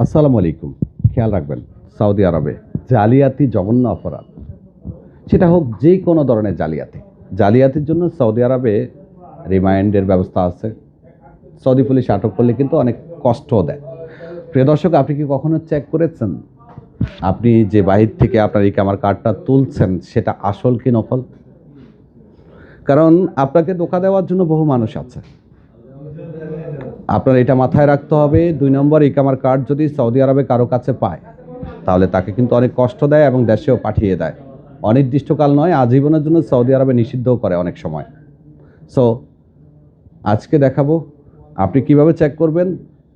আসসালামু আলাইকুম। খেয়াল রাখবেন, সৌদি আরবে জালিয়াতি জঘন্য অপরাধ। সেটা হোক যে কোনো ধরনের জালিয়াতি। জালিয়াতির জন্য সৌদি আরবে রিমাইন্ডের ব্যবস্থা আছে। সৌদি পুলিশ আটক করলে কিন্তু অনেক কষ্টও দেয়। প্রিয় দর্শক, আপনি কি কখনো চেক করেছেন? আপনি যে বাহির থেকে আপনার এই কামার কার্ডটা তুলছেন, সেটা আসল কি নকল? কারণ আপনাকে ধোকা দেওয়ার জন্য বহু মানুষ আছে। আপনার এটা মাথায় রাখতে হবে, দুই নম্বর ইকামার কার্ড যদি সৌদি আরবে কারও কাছে পায়, তাহলে তাকে কিন্তু অনেক কষ্ট দেয় এবং দেশেও পাঠিয়ে দেয়। অনির্দিষ্টকাল নয়, আজীবনের জন্য সৌদি আরবে নিষিদ্ধও করে অনেক সময়। সো আজকে দেখাবো, আপনি কীভাবে চেক করবেন,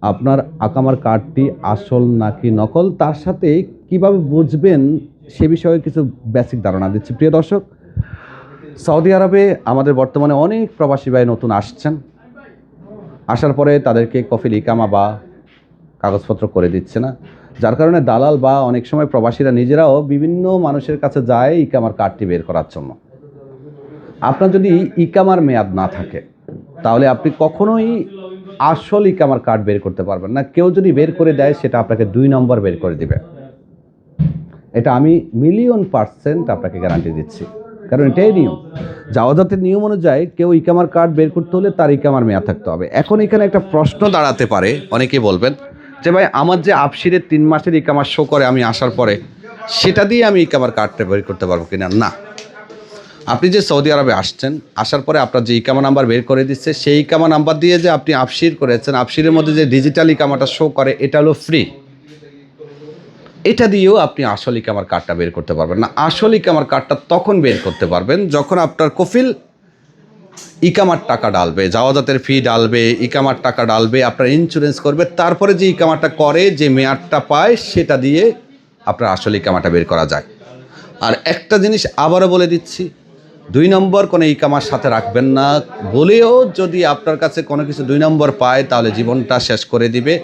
আপনার আকামার কার্ডটি আসল নাকি নকল, তার সাথে কীভাবে বুঝবেন, সে বিষয়ে কিছু বেসিক ধারণা দিচ্ছি। প্রিয় দর্শক, সৌদি আরবে আমাদের বর্তমানে অনেক প্রবাসী ভাই নতুন আসছেন। আসার পরে তাদেরকে কফিল ইকামা বা কাগজপত্র করে দিচ্ছে না। যার কারণে দালাল বা অনেক সময় প্রবাসীরা নিজেরাও বিভিন্ন মানুষের কাছে যায় ইকামার কার্ডটি বের করার জন্য। আপনার যদি ইকামার মেয়াদ না থাকে, তাহলে আপনি কখনোই আসল ইকামার কার্ড বের করতে পারবেন না। কেউ যদি বের করে দেয়, সেটা আপনাকে দুই নম্বর বের করে দিবে। এটা আমি মিলিয়ন পার্সেন্ট আপনাকে গ্যারান্টি দিচ্ছি। কারণ এটাই নিয়ম। জাওয়াজাতের নিয়ম অনুযায়ী কেউ ইকামার কার্ড বের করতে হলে তার ইকামার মেয়াদ থাকতে হবে। এখন এখানে একটা প্রশ্ন দাঁড়াতে পারে অনেকে বলবেন, যে ভাই, আমার যে আপসিরের তিন মাসের ইকামার শো করে আমি আসার পরে, সেটা দিয়ে আমি ইকামার কার্ডটা বের করতে পারব কিনা? না। আপনি যে সৌদি আরবে আসছেন, আসার পরে আপনার যে ইকামা নাম্বার বের করে দিচ্ছে, সেই ইকামা নাম্বার দিয়ে যে আপনি আপসির করেছেন, আপসিরের মধ্যে যে ডিজিটাল ইকামাটা শো করে, এটা হলো ফ্রি এটা দিয়েও আপনি আসল আমার কার্ডটা বের করতে পারবেন না। আসল আমার কার্ডটা তখন বের করতে পারবেন যখন আপনার কফিল ইকামার টাকা ডালবে জাওয়াজাতের ফি ডালবে ইকামার টাকা ডালবে আপনার ইন্স্যুরেন্স করবে, তারপরে যে ইকামাটা করে, যে মেয়াদটা পায়, সেটা দিয়ে আপনার আসল ইকামাটা বের করা যায়। আর একটা জিনিস আবারও বলে দিচ্ছি, দুই নম্বর কোনো ইকামার সাথে রাখবেন না, বলেও যদি আপনার কাছে কোনো কিছু দুই নম্বর পায়, তাহলে জীবনটা শেষ করে দিবে।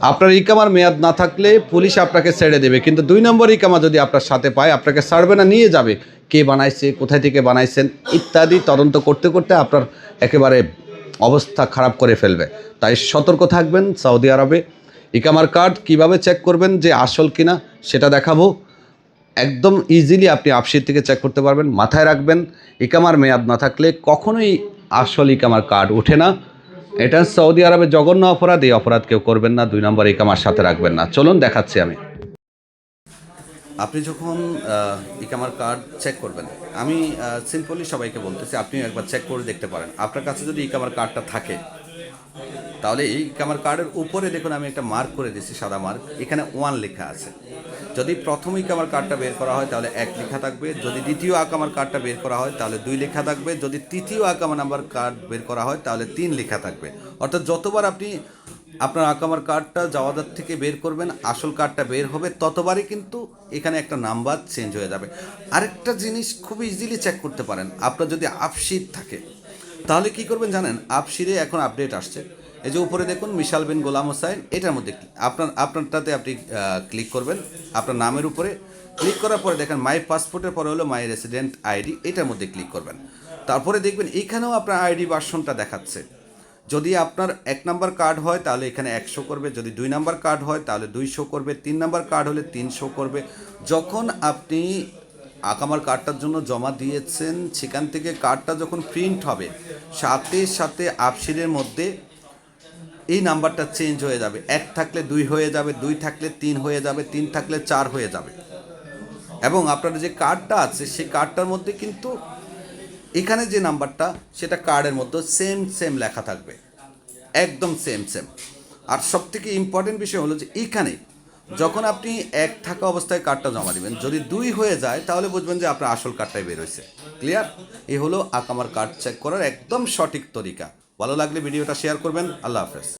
আপনার ইকামার মেয়াদ না থাকলে পুলিশ আপনাকে ছেড়ে দেবে। কিন্তু দুই নম্বর ইকামা যদি আপনার সাথে পায়, আপনাকে ছাড়বে না, নিয়ে যাবে। কে বানাইছে, কোথায় থেকে বানাইছেন ইত্যাদি তদন্ত করতে করতে আপনার একেবারে অবস্থা খারাপ করে ফেলবে। তাই সতর্ক থাকবেন সৌদি আরবে। ইকামার কার্ড কীভাবে চেক করবেন, যে আসল কিনা, সেটা দেখাবো। একদম ইজিলি আপনি আপসির থেকে চেক করতে পারবেন, মাথায় রাখবেন। ইকামার মেয়াদ না থাকলে কখনোই আসল ইকামার কার্ড ওঠে না। এটা সৌদি আরবে জঘন্য অপরাধ। এই অপরাধ কেউ করবেন না, দুই নম্বর ইকামার সাথে রাখবেন না। চলুন, দেখাচ্ছি আমি। আপনি যখন ইকামার কার্ড চেক করবেন, আমি সিম্পলি সবাইকে বলতেছি আপনি একবার চেক করে দেখতে পারেন। আপনার কাছে যদি ইকামার কার্ডটা থাকে, তাহলে এই ইকামার কার্ডের উপরে দেখুন, আমি একটা মার্ক করে দিচ্ছি সাদা মার্ক এখানে ওয়ান লেখা আছে। যদি প্রথম আমার কার্ডটা বের করা হয়, তাহলে এক লেখা থাকবে। যদি দ্বিতীয় আকামার কার্ডটা বের করা হয়, তাহলে দুই লেখা থাকবে। যদি তৃতীয় আকামা নাম্বার কার্ড বের করা হয়, তাহলে তিন লেখা থাকবে। অর্থাৎ যতবার আপনি আপনার আকামার কার্ডটা যাওয়াদার থেকে বের করবেন, আসল কার্ডটা বের হবে, ততবারই কিন্তু এখানে একটা নাম্বার চেঞ্জ হয়ে যাবে। আরেকটা জিনিস খুব ইজিলি চেক করতে পারেন। আপনার যদি আপশিট থাকে, তাহলে কি করবেন জানেন? আপশিরে এখন আপডেট আসছে। এই যে উপরে দেখুন মিশাল বিন গোলাম হোসাইন, এটার মধ্যে আপনার, আপনারটাতে আপনি ক্লিক করবেন। আপনার নামের উপরে ক্লিক করার পরে দেখেন মাই পাসপোর্টের পরে হলো মাই রেসিডেন্ট আইডি এটার মধ্যে ক্লিক করবেন। তারপরে দেখবেন এখানেও আপনার আইডি ভার্সনটা দেখাচ্ছে। যদি আপনার এক নাম্বার কার্ড হয়, তাহলে এখানে একশো করবে। যদি দুই নাম্বার কার্ড হয়, তাহলে দুইশো করবে। তিন নাম্বার কার্ড হলে তিনশো করবে। যখন আপনি আকামার কার্ডটার জন্য জমা দিয়েছেন, সেখান থেকে কার্ডটা যখন প্রিন্ট হবে, সাথে সাথে আপসিরের মধ্যে এই নাম্বারটা চেঞ্জ হয়ে যাবে। এক থাকলে দুই হয়ে যাবে, দুই থাকলে তিন হয়ে যাবে, তিন থাকলে চার হয়ে যাবে। এবং আপনার যে কার্ডটা আছে, সেই কার্ডটার মধ্যে কিন্তু এখানে যে নাম্বারটা, সেটা কার্ডের মধ্যে সেম সেম লেখা থাকবে। একদম সেম সেম আর সব থেকে ইম্পর্টেন্ট বিষয় হলো যে এখানে যখন আপনি এক থাকা অবস্থায় কার্ডটা জমা দিবেন, যদি দুই হয়ে যায়, তাহলে বুঝবেন যে আপনার আসল কার্ডটাই বের হয়েছে। ক্লিয়ার এই হলো আকামার কার্ড চেক করার একদম সঠিক তরিকা। ভালো লাগলে ভিডিওটা শেয়ার করবেন। আল্লাহ হাফেজ।